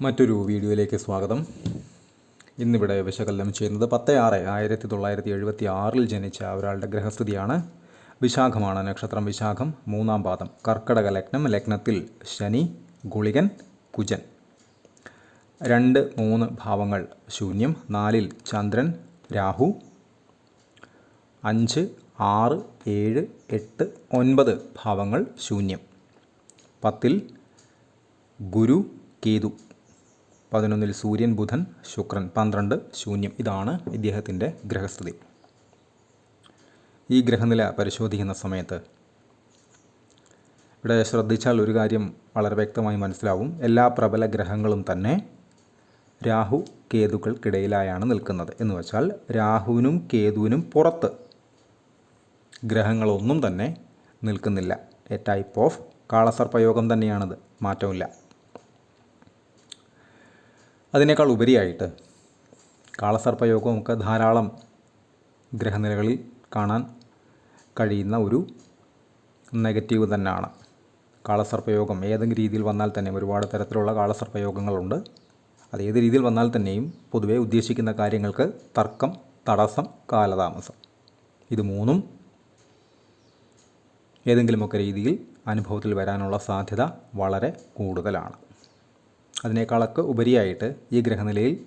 മറ്റൊരു വീഡിയോയിലേക്ക് സ്വാഗതം. ഇന്നിവിടെ വിശകലനം ചെയ്യുന്നത് പത്ത് ആറ് ആയിരത്തി തൊള്ളായിരത്തി എഴുപത്തി ആറിൽ ജനിച്ച ഒരാളുടെ ഗ്രഹസ്ഥിതിയാണ് വിശാഖമാണ് നക്ഷത്രം വിശാഖം മൂന്നാം പാദം. കർക്കടക ലഗ്നം ലഗ്നത്തിൽ ശനി ഗുളികൻ കുജൻ. രണ്ട് മൂന്ന് ഭാവങ്ങൾ ശൂന്യം. നാലിൽ ചന്ദ്രൻ രാഹു. അഞ്ച് ആറ് ഏഴ് എട്ട് ഒൻപത് ഭാവങ്ങൾ ശൂന്യം. പത്തിൽ ഗുരു കേതു. പതിനൊന്നിൽ സൂര്യൻ ബുധൻ ശുക്രൻ പന്ത്രണ്ട് ശൂന്യം. ഇതാണ് ഇദ്ദേഹത്തിന്റെ ഗ്രഹസ്ഥിതി. ഈ ഗ്രഹനില പരിശോധിക്കുന്ന സമയത്ത് ഇവിടെ ശ്രദ്ധിച്ചാൽ ഒരു കാര്യം വളരെ വ്യക്തമായി മനസ്സിലാവും. എല്ലാ പ്രബല ഗ്രഹങ്ങളും തന്നെ രാഹു കേതുക്കൾക്കിടയിലായാണ് നിൽക്കുന്നത്. എന്ന് വെച്ചാൽ രാഹുവിനും കേതുവിനും പുറത്ത് ഗ്രഹങ്ങളൊന്നും തന്നെ നിൽക്കുന്നില്ല. എ ടൈപ്പ് ഓഫ് കാളസർപ്പയോഗം തന്നെയാണത്. മാറ്റമില്ല അതിനേക്കാൾ ഉപരിയായിട്ട് കാളസർപ്പയോഗം നമുക്ക് ധാരാളം ഗ്രഹനിലകളിൽ കാണാൻ കഴിയുന്ന ഒരു നെഗറ്റീവ് തന്നെയാണ്. കാളസർപ്പയോഗം ഏതെങ്കിലും രീതിയിൽ വന്നാൽ തന്നെ ഒരുപാട് തരത്തിലുള്ള കാളസർപ്പയോഗങ്ങളുണ്ട്. അത് ഏത് രീതിയിൽ വന്നാൽ തന്നെയും പൊതുവെ ഉദ്ദേശിക്കുന്ന കാര്യങ്ങൾക്ക് തർക്കം തടസ്സം കാലതാമസം. ഇത് മൂന്നും ഏതെങ്കിലുമൊക്കെ രീതിയിൽ അനുഭവത്തിൽ വരാനുള്ള സാധ്യത വളരെ കൂടുതലാണ്. അതിനേക്കാളൊക്കെ ഉപരിയായിട്ട് ഈ ഗ്രഹനിലയിൽ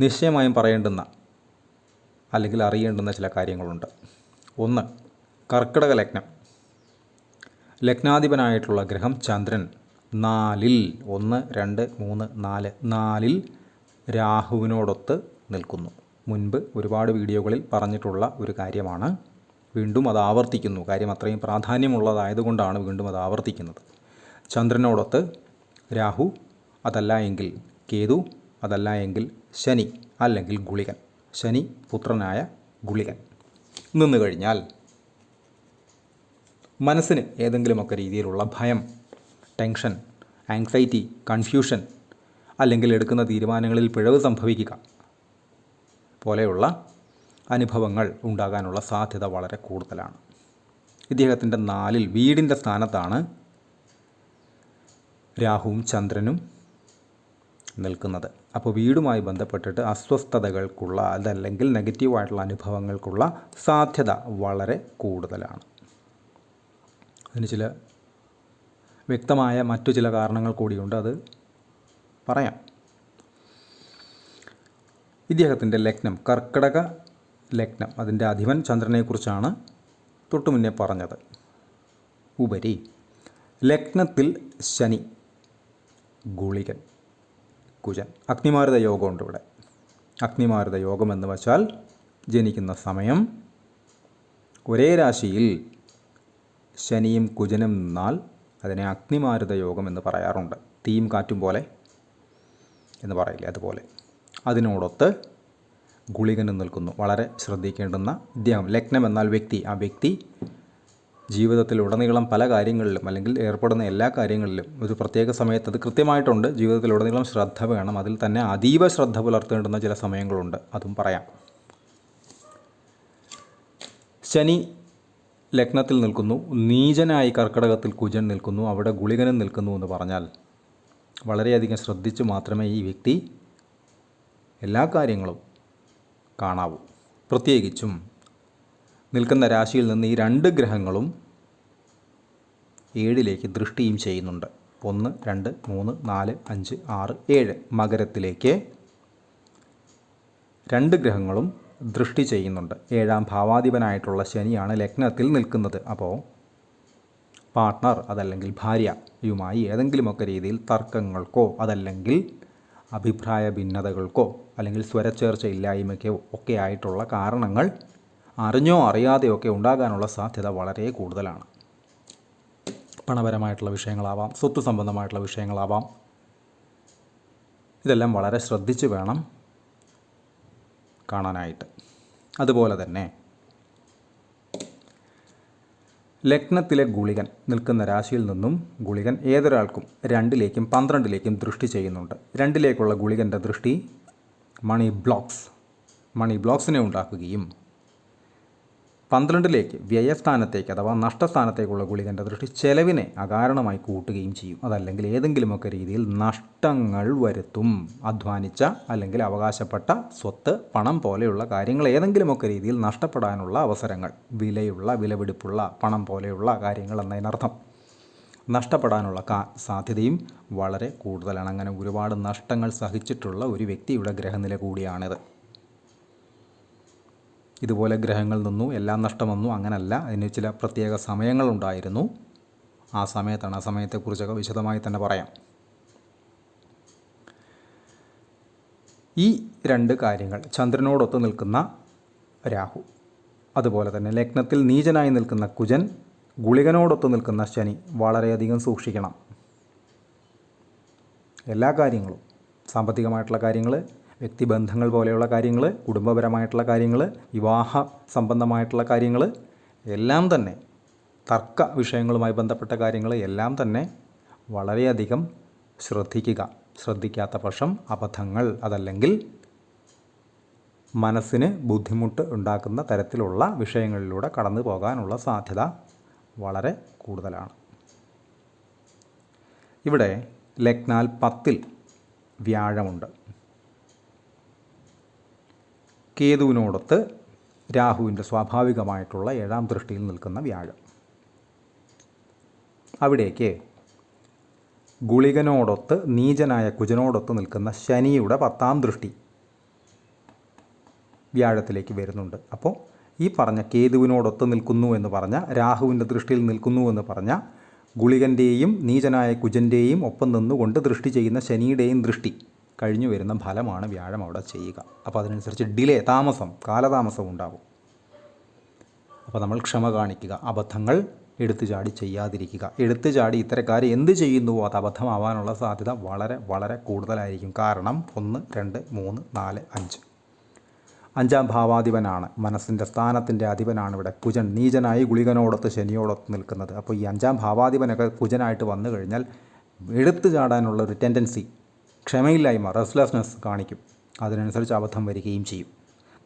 നിശ്ചയമായും പറയേണ്ടുന്ന അല്ലെങ്കിൽ അറിയേണ്ടുന്ന ചില കാര്യങ്ങളുണ്ട്. ഒന്ന് കർക്കിടക ലഗ്നം. ലഗ്നാധിപനായിട്ടുള്ള ഗ്രഹം ചന്ദ്രൻ നാലിൽ ഒന്ന് രണ്ട് മൂന്ന് നാല് നാലിൽ രാഹുവിനോടൊത്ത് നിൽക്കുന്നു. മുൻപ് ഒരുപാട് വീഡിയോകളിൽ പറഞ്ഞിട്ടുള്ള ഒരു കാര്യമാണ് വീണ്ടും അത് ആവർത്തിക്കുന്നു. കാര്യം അത്രയും പ്രാധാന്യമുള്ളതായതുകൊണ്ടാണ് വീണ്ടും അത് ആവർത്തിക്കുന്നത്. ചന്ദ്രനോടൊത്ത് രാഹു അതല്ല എങ്കിൽ കേതു അതല്ല എങ്കിൽ ശനി അല്ലെങ്കിൽ ഗുളികൻ. ശനി പുത്രനായ ഗുളികൻ. നിന്നു കഴിഞ്ഞാൽ മനസ്സിന് ഏതെങ്കിലുമൊക്കെ രീതിയിലുള്ള ഭയം ടെൻഷൻ ആങ്സൈറ്റി കൺഫ്യൂഷൻ അല്ലെങ്കിൽ എടുക്കുന്ന തീരുമാനങ്ങളിൽ പിഴവ് സംഭവിക്കുക പോലെയുള്ള അനുഭവങ്ങൾ ഉണ്ടാകാനുള്ള സാധ്യത വളരെ കൂടുതലാണ്. ഇദ്ദേഹത്തിന്റെ നാലിൽ വീടിന്റെ സ്ഥാനത്താണ് രാഹുവും ചന്ദ്രനും. നിൽക്കുന്നത്. അപ്പോൾ വീടുമായി ബന്ധപ്പെട്ടിട്ട് അസ്വസ്ഥതകൾക്കുള്ള അതല്ലെങ്കിൽ നെഗറ്റീവായിട്ടുള്ള അനുഭവങ്ങൾക്കുള്ള സാധ്യത വളരെ കൂടുതലാണ്. അതിന് ചില വ്യക്തമായ മറ്റു ചില കാരണങ്ങൾ കൂടിയുണ്ട്. അത് പറയാം. ഇദ്ദേഹത്തിന്റെ ലഗ്നം കർക്കിടക ലഗ്നം അതിന്റെ അധിപൻ ചന്ദ്രനെക്കുറിച്ചാണ് തൊട്ടു മുന്നേ പറഞ്ഞത്. ഉപരി ലഗ്നത്തിൽ ശനി ഗുളികൻ. കുജൻ. അഗ്നിമാരുത യോഗമുണ്ട് ഇവിടെ. അഗ്നിമാരുത യോഗം എന്ന് വച്ചാൽ ജനിക്കുന്ന സമയം ഒരേ രാശിയിൽ ശനിയും കുജനും നിന്നാൽ അതിനെ അഗ്നിമാരുത യോഗം എന്ന് പറയാറുണ്ട്. തീയും കാറ്റും പോലെ എന്ന് പറയില്ലേ അതുപോലെ. അതിനോടൊത്ത് ഗുളികനും നിൽക്കുന്നു. വളരെ ശ്രദ്ധിക്കേണ്ടുന്ന ഇദ്ദേഹം ലഗ്നം എന്നാൽ വ്യക്തി. ആ വ്യക്തി ജീവിതത്തിൽ ഉടനീളം പല കാര്യങ്ങളിലും അല്ലെങ്കിൽ ഏർപ്പെടുന്ന എല്ലാ കാര്യങ്ങളിലും ഒരു പ്രത്യേക സമയത്ത് അത് കൃത്യമായിട്ടുണ്ട്. ജീവിതത്തിൽ ഉടനീളം ശ്രദ്ധ വേണം. അതിൽ തന്നെ അതീവ ശ്രദ്ധ പുലർത്തേണ്ടുന്ന ചില സമയങ്ങളുണ്ട്. അതും പറയാം. ശനി ലഗ്നത്തിൽ നിൽക്കുന്നു. നീചനായി കർക്കടകത്തിൽ കുജൻ നിൽക്കുന്നു. അവിടെ ഗുളികനും നിൽക്കുന്നു എന്ന് പറഞ്ഞാൽ വളരെയധികം ശ്രദ്ധിച്ചു മാത്രമേ ഈ വ്യക്തി എല്ലാ കാര്യങ്ങളും കാണാവൂ. പ്രത്യേകിച്ചും നിൽക്കുന്ന രാശിയിൽ നിന്ന് ഈ രണ്ട് ഗ്രഹങ്ങളും ഏഴിലേക്ക് ദൃഷ്ടിയും ചെയ്യുന്നുണ്ട്. ഒന്ന് രണ്ട് മൂന്ന് നാല് അഞ്ച് ആറ് ഏഴ് മകരത്തിലേക്ക് രണ്ട് ഗ്രഹങ്ങളും ദൃഷ്ടി ചെയ്യുന്നുണ്ട്. ഏഴാം ഭാവാധിപനായിട്ടുള്ള ശനിയാണ് ലഗ്നത്തിൽ നിൽക്കുന്നത്. അപ്പോൾ പാർട്ട്ണർ അതല്ലെങ്കിൽ ഭാര്യയുമായി ഏതെങ്കിലുമൊക്കെ രീതിയിൽ തർക്കങ്ങൾക്കോ അതല്ലെങ്കിൽ അഭിപ്രായ ഭിന്നതകൾക്കോ അല്ലെങ്കിൽ സ്വരച്ചേർച്ച ഇല്ലായ്മയ്ക്കോ ഒക്കെ ആയിട്ടുള്ള കാരണങ്ങൾ അറിഞ്ഞോ അറിയാതെയോ ഒക്കെ ഉണ്ടാകാനുള്ള സാധ്യത വളരെ കൂടുതലാണ്. പണപരമായിട്ടുള്ള വിഷയങ്ങളാവാം സ്വത്ത് സംബന്ധമായിട്ടുള്ള വിഷയങ്ങളാവാം. ഇതെല്ലാം വളരെ ശ്രദ്ധിച്ച് വേണം കാണാനായിട്ട്. അതുപോലെ തന്നെ ലഗ്നത്തിലെ ഗുളികൻ നിൽക്കുന്ന രാശിയിൽ നിന്നും ഗുളികൻ ഏതൊരാൾക്കും രണ്ടിലേക്കും പന്ത്രണ്ടിലേക്കും ദൃഷ്ടി ചെയ്യുന്നുണ്ട്. രണ്ടിലേക്കുള്ള ഗുളികന്റെ ദൃഷ്ടി മണി ബ്ലോക്സ് മണി ബ്ലോക്സിനെ ഉണ്ടാക്കുകയും പന്ത്രണ്ടിലേക്ക് വ്യയസ്ഥാനത്തേക്ക് അഥവാ നഷ്ടസ്ഥാനത്തേക്കുള്ള ഗുളികന്റെ ദൃഷ്ടി ചെലവിനെ അകാരണമായി കൂട്ടുകയും ചെയ്യും. അതല്ലെങ്കിൽ ഏതെങ്കിലുമൊക്കെ രീതിയിൽ നഷ്ടങ്ങൾ വരുത്തും. അധ്വാനിച്ച അല്ലെങ്കിൽ അവകാശപ്പെട്ട സ്വത്ത് പണം പോലെയുള്ള കാര്യങ്ങൾ ഏതെങ്കിലുമൊക്കെ രീതിയിൽ നഷ്ടപ്പെടാനുള്ള അവസരങ്ങൾ വിലയുള്ള വിലപിടിപ്പുള്ള പണം പോലെയുള്ള കാര്യങ്ങൾ എന്നതിനർത്ഥം. നഷ്ടപ്പെടാനുള്ള കാ സാധ്യതയും വളരെ കൂടുതലാണ്. അങ്ങനെ ഒരുപാട് നഷ്ടങ്ങൾ സഹിച്ചിട്ടുള്ള ഒരു വ്യക്തിയുടെ ഗ്രഹനില കൂടിയാണിത്. ഇതുപോലെ ഗ്രഹങ്ങൾ നിന്നു എല്ലാം നഷ്ടം വന്നു അങ്ങനല്ല. അതിന് ചില പ്രത്യേക സമയങ്ങളുണ്ടായിരുന്നു. ആ സമയത്താണ് ആ സമയത്തെക്കുറിച്ചൊക്കെ വിശദമായി തന്നെ പറയാം. ഈ രണ്ട് കാര്യങ്ങൾ ചന്ദ്രനോടൊത്ത് നിൽക്കുന്ന രാഹു അതുപോലെ തന്നെ ലഗ്നത്തിൽ നീചനായി നിൽക്കുന്ന കുജൻ ഗുളികനോടൊത്ത് നിൽക്കുന്ന ശനി വളരെയധികം സൂക്ഷിക്കണം. എല്ലാ കാര്യങ്ങളും സാമ്പത്തികമായിട്ടുള്ള കാര്യങ്ങൾ വ്യക്തിബന്ധങ്ങൾ പോലെയുള്ള കാര്യങ്ങൾ കുടുംബപരമായിട്ടുള്ള കാര്യങ്ങൾ വിവാഹ സംബന്ധമായിട്ടുള്ള കാര്യങ്ങൾ എല്ലാം തന്നെ തർക്ക വിഷയങ്ങളുമായി ബന്ധപ്പെട്ട കാര്യങ്ങൾ എല്ലാം തന്നെ വളരെയധികം ശ്രദ്ധിക്കുക. ശ്രദ്ധിക്കാത്ത പക്ഷം അബദ്ധങ്ങൾ അതല്ലെങ്കിൽ മനസ്സിന് ബുദ്ധിമുട്ട് ഉണ്ടാക്കുന്ന തരത്തിലുള്ള വിഷയങ്ങളിലൂടെ കടന്നു പോകാനുള്ള സാധ്യത വളരെ കൂടുതലാണ്. ഇവിടെ ലഗ്നാൽ പത്തിൽ വ്യാഴമുണ്ട്. കേതുവിനോടൊത്ത് രാഹുവിന്റെ സ്വാഭാവികമായിട്ടുള്ള ഏഴാം ദൃഷ്ടിയിൽ നിൽക്കുന്ന വ്യാഴം. അവിടേക്ക് ഗുളികനോടൊത്ത് നീചനായ കുജനോടൊത്ത് നിൽക്കുന്ന ശനിയുടെ പത്താം ദൃഷ്ടി വ്യാഴത്തിലേക്ക് വരുന്നുണ്ട്. അപ്പോൾ ഈ പറഞ്ഞ കേതുവിനോടൊത്ത് നിൽക്കുന്നു എന്ന് പറഞ്ഞ രാഹുവിന്റെ ദൃഷ്ടിയിൽ നിൽക്കുന്നു എന്ന് പറഞ്ഞ ഗുളികന്റെയും നീചനായ കുജന്റെയും ഒപ്പം നിന്നുകൊണ്ട് ദൃഷ്ടി ചെയ്യുന്ന ശനിയുടെയും ദൃഷ്ടി. കഴിഞ്ഞു വരുന്ന ഫലമാണ് വ്യാഴം അവിടെ ചെയ്യുക. അപ്പോൾ അതിനനുസരിച്ച് ഡിലേ താമസം കാലതാമസം ഉണ്ടാവും. അപ്പോൾ നമ്മൾ ക്ഷമ കാണിക്കുക. അബദ്ധങ്ങൾ എടുത്തു ചാടി ചെയ്യാതിരിക്കുക. എടുത്തു ചാടി ഇത്തരക്കാർ എന്ത് ചെയ്യുന്നുവോ അത് അബദ്ധമാവാനുള്ള സാധ്യത വളരെ വളരെ കൂടുതലായിരിക്കും. കാരണം ഒന്ന് രണ്ട് മൂന്ന് നാല് അഞ്ച്. അഞ്ചാം ഭാവാധിപനാണ്. മനസ്സിന്റെ സ്ഥാനത്തിന്റെ അധിപനാണ് ഇവിടെ കുജൻ. നീചനായി ഗുളികനോടൊത്ത് ശനിയോടൊത്ത് നിൽക്കുന്നത്. അപ്പോൾ ഈ അഞ്ചാം ഭാവാധിപനൊക്കെ കുജനായിട്ട് വന്നു കഴിഞ്ഞാൽ എടുത്തു ചാടാനുള്ള ഒരു ടെൻഡൻസി ക്ഷമയില്ലായ്മ റെസ്ലെസ്നെസ് കാണിക്കും. അതിനനുസരിച്ച് അബദ്ധം വരികയും ചെയ്യും.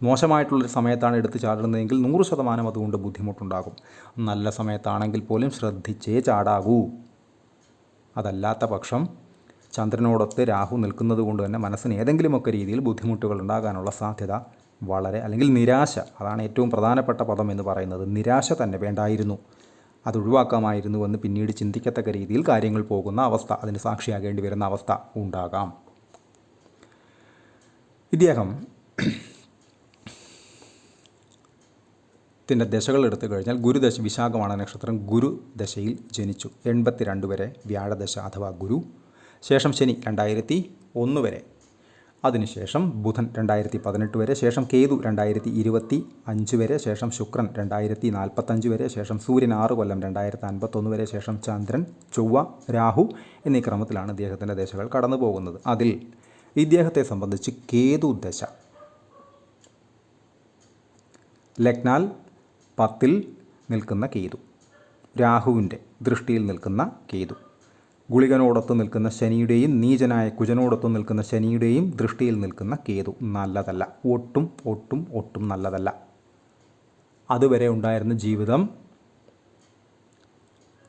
മോശമായിട്ടുള്ളൊരു സമയത്താണ് എടുത്ത് ചാടുന്നതെങ്കിൽ നൂറ് ശതമാനം അതുകൊണ്ട് ബുദ്ധിമുട്ടുണ്ടാകും. നല്ല സമയത്താണെങ്കിൽ പോലും ശ്രദ്ധിച്ചേ ചാടാകൂ അതല്ലാത്ത പക്ഷം ചന്ദ്രനോടൊത്ത് രാഹു നിൽക്കുന്നത് കൊണ്ട് തന്നെ മനസ്സിന് ഏതെങ്കിലുമൊക്കെ രീതിയിൽ ബുദ്ധിമുട്ടുകൾ ഉണ്ടാകാനുള്ള സാധ്യത വളരെ അല്ലെങ്കിൽ നിരാശ അതാണ് ഏറ്റവും പ്രധാനപ്പെട്ട പദം എന്ന് പറയുന്നത്. നിരാശ തന്നെ വേണ്ടായിരുന്നു. അത് ഒഴിവാക്കാമായിരുന്നുവെന്ന് പിന്നീട് ചിന്തിക്കത്തക്ക രീതിയിൽ കാര്യങ്ങൾ പോകുന്ന അവസ്ഥ അതിന് സാക്ഷിയാകേണ്ടി വരുന്ന അവസ്ഥ ഉണ്ടാകാം. ഇദ്ദേഹം ത്തിന്റെ ദശകൾ എടുത്തു കഴിഞ്ഞാൽ ഗുരുദശ വിശാഖമാണ് നക്ഷത്രം. ഗുരുദശയിൽ ജനിച്ചു. എൺപത്തിരണ്ട് വരെ വ്യാഴദശ അഥവാ ഗുരു. ശേഷം ശനി രണ്ടായിരത്തി ഒന്ന് വരെ അതിനുശേഷം ബുധൻ രണ്ടായിരത്തി പതിനെട്ട് വരെ ശേഷം കേതു രണ്ടായിരത്തി ഇരുപത്തി അഞ്ച് വരെ ശേഷം ശുക്രൻ രണ്ടായിരത്തി നാൽപ്പത്തഞ്ച് വരെ ശേഷം സൂര്യൻ ആറ് കൊല്ലം രണ്ടായിരത്തി അൻപത്തൊന്ന് വരെ ശേഷം ചന്ദ്രൻ ചൊവ്വ രാഹു എന്നീ ക്രമത്തിലാണ് ഇദ്ദേഹത്തിന്റെ ദശകൾ കടന്നു പോകുന്നത്. അതിൽ ഇദ്ദേഹത്തെ സംബന്ധിച്ച് കേതു ദശ. ലഗ്നാൽ പത്തിൽ നിൽക്കുന്ന കേതു. രാഹുവിന്റെ ദൃഷ്ടിയിൽ നിൽക്കുന്ന കേതു. ഗുളികനോടൊത്ത് നിൽക്കുന്ന ശനിയുടെയും നീചനായ കുജനോടൊത്ത് നിൽക്കുന്ന ശനിയുടെയും ദൃഷ്ടിയിൽ നിൽക്കുന്ന കേതു നല്ലതല്ല. ഒട്ടും ഒട്ടും ഒട്ടും നല്ലതല്ല. അതുവരെ ഉണ്ടായിരുന്ന ജീവിതം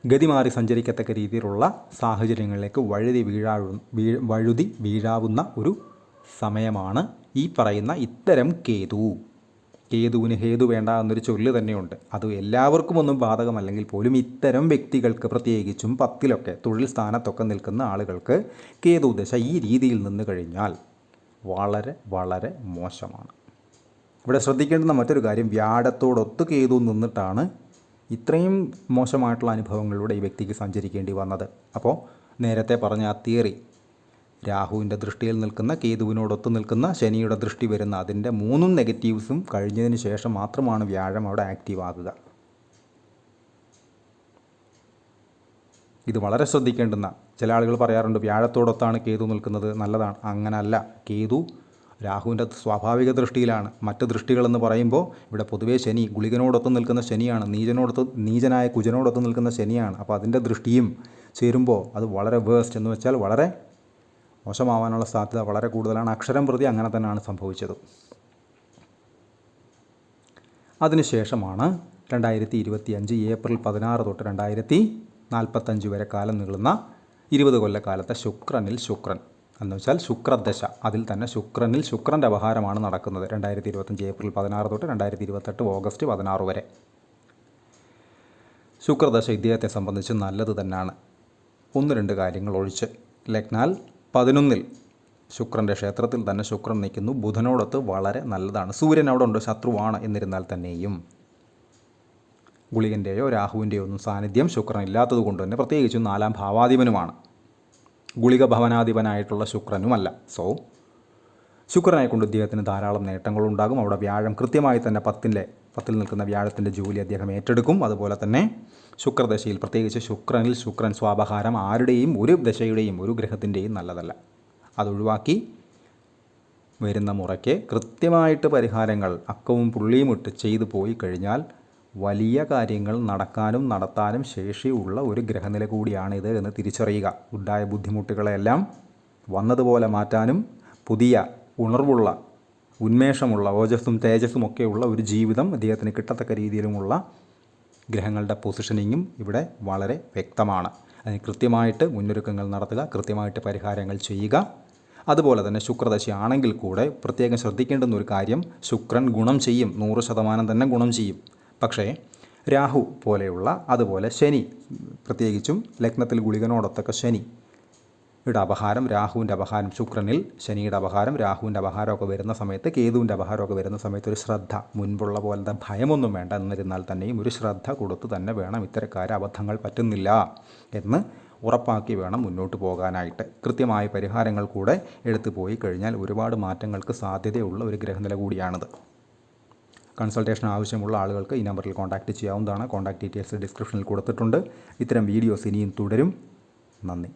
ഗതിമാറി സഞ്ചരിക്കത്തക്ക രീതിയിലുള്ള സാഹചര്യങ്ങളിലേക്ക് വഴുതി വീഴാ വീ വഴുതി വീഴാവുന്ന ഒരു സമയമാണ് ഈ പറയുന്ന ഇത്തരം കേതു. കേതുവിന് ഹേതു വേണ്ട എന്നൊരു ചൊല്ല് തന്നെയുണ്ട്. അത് എല്ലാവർക്കും ഒന്നും ബാധകമല്ലെങ്കിൽ പോലും ഇത്തരം വ്യക്തികൾക്ക് പ്രത്യേകിച്ചും പത്തിലൊക്കെ തൊഴിൽ സ്ഥാനത്തൊക്കെ നിൽക്കുന്ന ആളുകൾക്ക് കേതു ദശ ഈ രീതിയിൽ നിന്ന് കഴിഞ്ഞാൽ വളരെ വളരെ മോശമാണ്. ഇവിടെ ശ്രദ്ധിക്കേണ്ടുന്ന മറ്റൊരു കാര്യം വ്യാഴത്തോടൊത്ത് കേതു നിന്നിട്ടാണ് ഇത്രയും മോശമായിട്ടുള്ള അനുഭവങ്ങളിലൂടെ ഈ വ്യക്തിക്ക് സഞ്ചരിക്കേണ്ടി വന്നത്. അപ്പോൾ നേരത്തെ പറഞ്ഞ ആ തിയറി രാഹുവിന്റെ ദൃഷ്ടിയിൽ നിൽക്കുന്ന കേതുവിനോടൊത്ത് നിൽക്കുന്ന ശനിയുടെ ദൃഷ്ടി വരുന്ന അതിന്റെ മൂന്നും നെഗറ്റീവ്സും കഴിഞ്ഞതിന് ശേഷം മാത്രമാണ് വ്യാഴം അവിടെ ആക്റ്റീവ് ആകുക. ഇത് വളരെ ശ്രദ്ധിക്കേണ്ടുന്ന ചില ആളുകൾ പറയാറുണ്ട് വ്യാഴത്തോടൊത്താണ് കേതു നിൽക്കുന്നത് നല്ലതാണ്. അങ്ങനല്ല. കേതു രാഹുവിന്റെ സ്വാഭാവിക ദൃഷ്ടിയിലാണ്. മറ്റ് ദൃഷ്ടികളെന്ന് പറയുമ്പോൾ ഇവിടെ പൊതുവേ ശനി ഗുളികനോടൊത്ത് നിൽക്കുന്ന ശനിയാണ് നീചനോടൊത്ത് നീചനായ കുജനോടൊത്ത് നിൽക്കുന്ന ശനിയാണ്. അപ്പോൾ അതിന്റെ ദൃഷ്ടിയും ചേരുമ്പോൾ അത് വളരെ വേസ്റ്റ് എന്ന് വെച്ചാൽ വളരെ മോശമാവാനുള്ള സാധ്യത വളരെ കൂടുതലാണ്. അക്ഷരം പ്രതി അങ്ങനെ തന്നെയാണ് സംഭവിച്ചത്. അതിനുശേഷമാണ് രണ്ടായിരത്തി ഇരുപത്തി അഞ്ച് ഏപ്രിൽ പതിനാറ് തൊട്ട് രണ്ടായിരത്തി നാൽപ്പത്തഞ്ച് വരെ കാലം നീളുന്ന ഇരുപത് കൊല്ലക്കാലത്തെ ശുക്രനിൽ ശുക്രൻ. എന്ന് വെച്ചാൽ ശുക്രദശ. അതിൽ തന്നെ ശുക്രനിൽ ശുക്രന്റെ അപഹാരമാണ് നടക്കുന്നത് രണ്ടായിരത്തി ഇരുപത്തഞ്ച് ഏപ്രിൽ പതിനാറ് തൊട്ട് രണ്ടായിരത്തി ഇരുപത്തെട്ട് ഓഗസ്റ്റ് പതിനാറ് വരെ. ശുക്രദശ ഇദ്ദേഹത്തെ സംബന്ധിച്ച് നല്ലത് തന്നെയാണ്. ഒന്ന് രണ്ട് കാര്യങ്ങൾ ഒഴിച്ച്. ലഗ്നാൽ പതിനൊന്നിൽ ശുക്രന്റെ ക്ഷേത്രത്തിൽ തന്നെ ശുക്രൻ നിൽക്കുന്നു. ബുധനോടൊത്ത് വളരെ നല്ലതാണ്. സൂര്യൻ അവിടെ ഉണ്ട്. ശത്രുവാണ് എന്നിരുന്നാൽ തന്നെയും. ഗുളികന്റെയോ രാഹുവിന്റെയോ ഒന്നും സാന്നിധ്യം ശുക്രൻ ഇല്ലാത്തത് കൊണ്ട് തന്നെ പ്രത്യേകിച്ചും നാലാം ഭാവാധിപനുമാണ്. ഗുളിക ഭവനാധിപനായിട്ടുള്ള ശുക്രനുമല്ല. സോ ശുക്രനെ കൊണ്ട് ഇദ്ദേഹത്തിന് ധാരാളം നേട്ടങ്ങളുണ്ടാകും. അവിടെ വ്യാഴം കൃത്യമായി തന്നെ പത്തിന്റെ പത്തിൽ നിൽക്കുന്ന വ്യാഴത്തിന്റെ ജോലി അദ്ദേഹം ഏറ്റെടുക്കും. അതുപോലെ തന്നെ ശുക്രദശയിൽ പ്രത്യേകിച്ച് ശുക്രനിൽ ശുക്രൻ സ്വാപഹാരം ആരുടെയും ഒരു ദശയുടെയും ഒരു ഗ്രഹത്തിന്റെയും നല്ലതല്ല. അതൊഴിവാക്കി വരുന്ന മുറയ്ക്ക് കൃത്യമായിട്ട് പരിഹാരങ്ങൾ അക്കവും പുള്ളിയും ഇട്ട് ചെയ്തു പോയി കഴിഞ്ഞാൽ വലിയ കാര്യങ്ങൾ നടക്കാനും നടത്താനും ശേഷിയുള്ള ഒരു ഗ്രഹനില കൂടിയാണിത് എന്ന് തിരിച്ചറിയുക. ഉണ്ടായ ബുദ്ധിമുട്ടുകളെല്ലാം വന്നതുപോലെ മാറ്റാനും പുതിയ ഉണർവുള്ള ഉന്മേഷമുള്ള ഓജസ്സും തേജസ്സും ഒക്കെയുള്ള ഒരു ജീവിതം അദ്ദേഹത്തിന് കിട്ടത്തക്ക രീതിയിലുമുള്ള ഗ്രഹങ്ങളുടെ പൊസിഷനിങ്ങും ഇവിടെ വളരെ വ്യക്തമാണ്. അതിന് കൃത്യമായിട്ട് മുന്നൊരുക്കങ്ങൾ നടത്തുക കൃത്യമായിട്ട് പരിഹാരങ്ങൾ ചെയ്യുക. അതുപോലെ തന്നെ ശുക്രദശ ആണെങ്കിൽ കൂടെ പ്രത്യേകം ശ്രദ്ധിക്കേണ്ടുന്ന ഒരു കാര്യം ശുക്രൻ ഗുണം ചെയ്യും നൂറ് ശതമാനം തന്നെ ഗുണം ചെയ്യും. പക്ഷേ രാഹു പോലെയുള്ള അതുപോലെ ശനി പ്രത്യേകിച്ചും ലഗ്നത്തിൽ ഗുളികനോടൊത്തൊക്കെ ശനി യുടെ അപഹാരം രാഹുവിന്റെ അപഹാരം ശുക്രനിൽ ശനിയുടെ അപഹാരം രാഹുവിന്റെ അപഹാരമൊക്കെ വരുന്ന സമയത്ത് കേതുവിന്റെ അപഹാരമൊക്കെ വരുന്ന സമയത്ത് ഒരു ശ്രദ്ധ. മുൻപുള്ള പോലത്തെ ഭയമൊന്നും വേണ്ട. എന്നിരുന്നാൽ തന്നെയും ഒരു ശ്രദ്ധ കൊടുത്ത് തന്നെ വേണം ഇത്തരക്കാര അബദ്ധങ്ങൾ പറ്റുന്നില്ല എന്ന് ഉറപ്പാക്കി വേണം മുന്നോട്ട് പോകാനായിട്ട്. കൃത്യമായ പരിഹാരങ്ങൾ കൂടെ എടുത്തു പോയി കഴിഞ്ഞാൽ ഒരുപാട് മാറ്റങ്ങൾക്ക് സാധ്യതയുള്ള ഒരു ഗ്രഹനില കൂടിയാണിത്. കൺസൾട്ടേഷൻ ആവശ്യമുള്ള ആളുകൾക്ക് ഈ നമ്പറിൽ കോൺടാക്റ്റ് ചെയ്യാവുന്നതാണ്. കോൺടാക്ട് ഡീറ്റെയിൽസ് ഡിസ്ക്രിപ്ഷനിൽ കൊടുത്തിട്ടുണ്ട്. ഇത്തരം വീഡിയോസ് ഇനിയും തുടരും. നന്ദി.